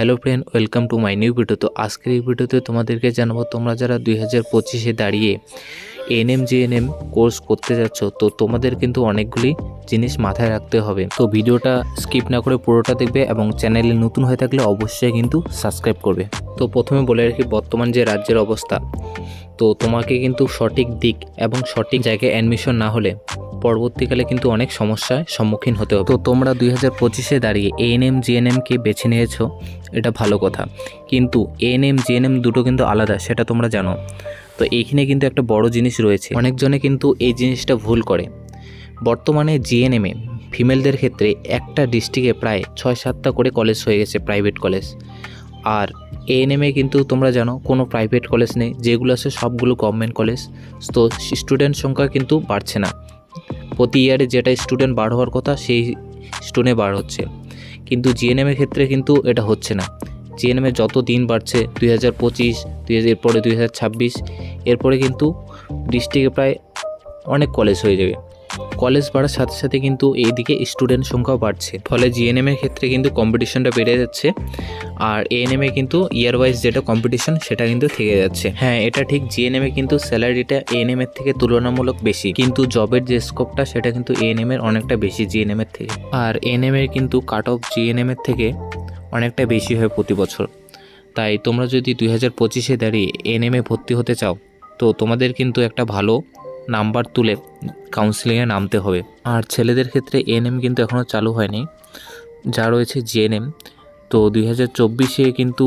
Hello friend welcome to my new video তো আজকের এই ভিডিওতে তোমাদেরকে জানাব, তোমরা যারা দুই হাজার পঁচিশে দাঁড়িয়ে এনএম জিএনএম কোর্স করতে যাচ্ছ, তো তোমাদের কিন্তু অনেকগুলি জিনিস মাথায় রাখতে হবে। তো ভিডিওটা স্কিপ না করে পুরোটা দেখবে এবং চ্যানেলে নতুন হয়ে থাকলে অবশ্যই কিন্তু সাবস্ক্রাইব করবে। তো প্রথমে বলে রাখি, বর্তমান যে রাজ্যের অবস্থা, তো তোমাকে কিন্তু সঠিক দিক এবং সঠিক জায়গায় অ্যাডমিশন না হলে পরবর্তীকালে কিন্তু অনেক সমস্যায় সম্মুখীন হতে হবে। তো তোমরা দুই হাজার পঁচিশে দাঁড়িয়ে এএনএম জিএনএমকে বেছে নিয়েছো, এটা ভালো কথা। কিন্তু এএনএম জিএনএম দুটো কিন্তু আলাদা, সেটা তোমরা জানো। তো এইখানে কিন্তু একটা বড় জিনিস রয়েছে। অনেকজনে কিন্তু এই জিনিসটা ভুল করে। বর্তমানে জিএনএমে ফিমেলদের ক্ষেত্রে একটা ডিস্ট্রিক্টে প্রায় ছয় সাতটা করে কলেজ হয়ে গেছে, প্রাইভেট কলেজ। আর এএনএমে কিন্তু তোমরা জানো, কোনো প্রাইভেট কলেজ নেই, যেগুলো আছে সবগুলো গভর্নমেন্ট কলেজ। তো স্টুডেন্ট সংখ্যা কিন্তু বাড়ছে না। প্রতি ইয়ারে যেটা স্টুডেন্ট বার হওয়ার কথা, সেই স্টুডেন্ট বার হচ্ছে। কিন্তু জিএনএমের ক্ষেত্রে কিন্তু এটা হচ্ছে না। জিএনএমে যত দিন বাড়ছে, দুই হাজার পঁচিশ, দুই হাজার, এরপরে দুই হাজার ছাব্বিশ, এরপরে কিন্তু ডিস্ট্রিক্টে প্রায় অনেক কলেজ হয়ে যাবে। কলেজ বাড়ার সাথে সাথে কিন্তু এইদিকে স্টুডেন্ট সংখ্যাও বাড়ছে। ফলে জিএনএমের ক্ষেত্রে কিন্তু কম্পিটিশনটা বেড়ে যাচ্ছে আর এএনএমে কিন্তু ইয়ার ওয়াইজ যেটা কম্পিটিশন সেটা কিন্তু থেকে যাচ্ছে। হ্যাঁ এটা ঠিক জিএনএমে কিন্তু স্যালারিটা এএনএম এর থেকে তুলনামূলক বেশি, কিন্তু জবের যে স্কোপটা সেটা কিন্তু এএনএম এর অনেকটা বেশি জিএনএম এর থেকে। আর এএনএম এর কিন্তু কাট অফ জিএনএম এর থেকে অনেকটা বেশি হয় প্রতি বছর। তাই তোমরা যদি দুই হাজার পঁচিশে দাঁড়িয়ে এএনএমে ভর্তি হতে চাও, তো তোমাদের কিন্তু একটা ভালো নাম্বার তুলে কাউন্সিলিংয়ে নামতে হবে। আর ছেলেদের ক্ষেত্রে এএনএম কিন্তু এখনও চালু হয়নি। যা রয়েছে জিএনএম তো দুই হাজার চব্বিশে কিন্তু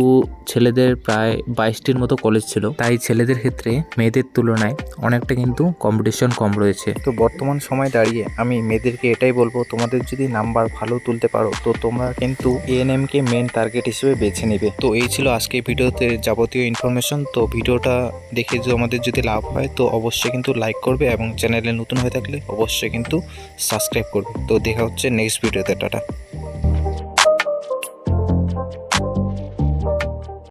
ছেলেদের প্রায় বাইশটির মতো কলেজ ছিল। তাই ছেলেদের ক্ষেত্রে মেয়েদের তুলনায় অনেকটা কিন্তু কম্পিটিশন কম রয়েছে। তো বর্তমান সময় দাঁড়িয়ে আমি মেয়েদেরকে এটাই বলব, তোমাদের যদি নাম্বার ভালো তুলতে পারো, তো তোমরা কিন্তু এএনএম কে মেন টার্গেট হিসেবে বেছে নেবে। তো এই ছিল আজকে ভিডিওতে যাবতীয় ইনফরমেশন তো ভিডিওটা দেখে যদি আমাদের যদি লাভ হয়, তো অবশ্যই কিন্তু লাইক করবে এবং চ্যানেলে নতুন হয়ে থাকলে অবশ্যই কিন্তু সাবস্ক্রাইব করবে। তো দেখা হচ্ছে নেক্সট ভিডিওতে, টাটা।